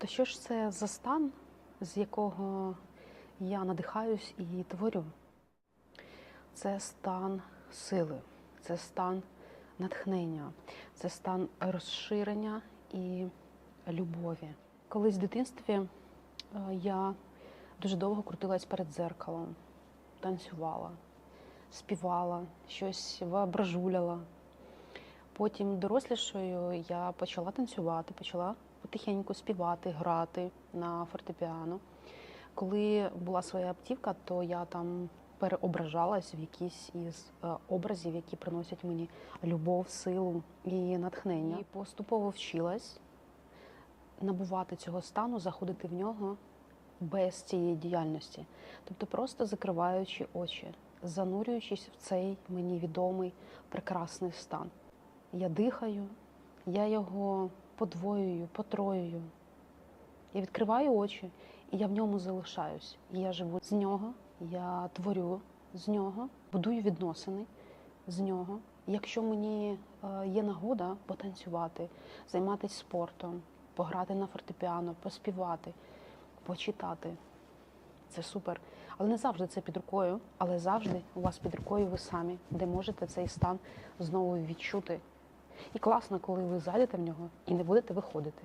То що ж це за стан, з якого я надихаюсь і творю? Це стан сили, це стан натхнення, це стан розширення і любові. Колись в дитинстві е, я дуже довго крутилась перед дзеркалом, танцювала, співала, щось воображуляла. Потім дорослішою я почала танцювати, почала потихеньку співати, грати на фортепіано. Коли була своя автівка, то я там переображалась в якісь із е, образів, які приносять мені любов, силу і натхнення. І поступово вчилась набувати цього стану, заходити в нього без цієї діяльності. Тобто просто закриваючи очі, занурюючись в цей мені відомий прекрасний стан. Я дихаю, я його подвоюю, потроюю. Я відкриваю очі, і я в ньому залишаюсь. Я живу з нього, я творю з нього, будую відносини з нього. Якщо мені е, є нагода потанцювати, займатися спортом, пограти на фортепіано, поспівати, почитати, це супер. Але не завжди це під рукою, але завжди у вас під рукою ви самі, де можете цей стан знову відчути. І класно, коли ви зайдете в нього і не будете виходити.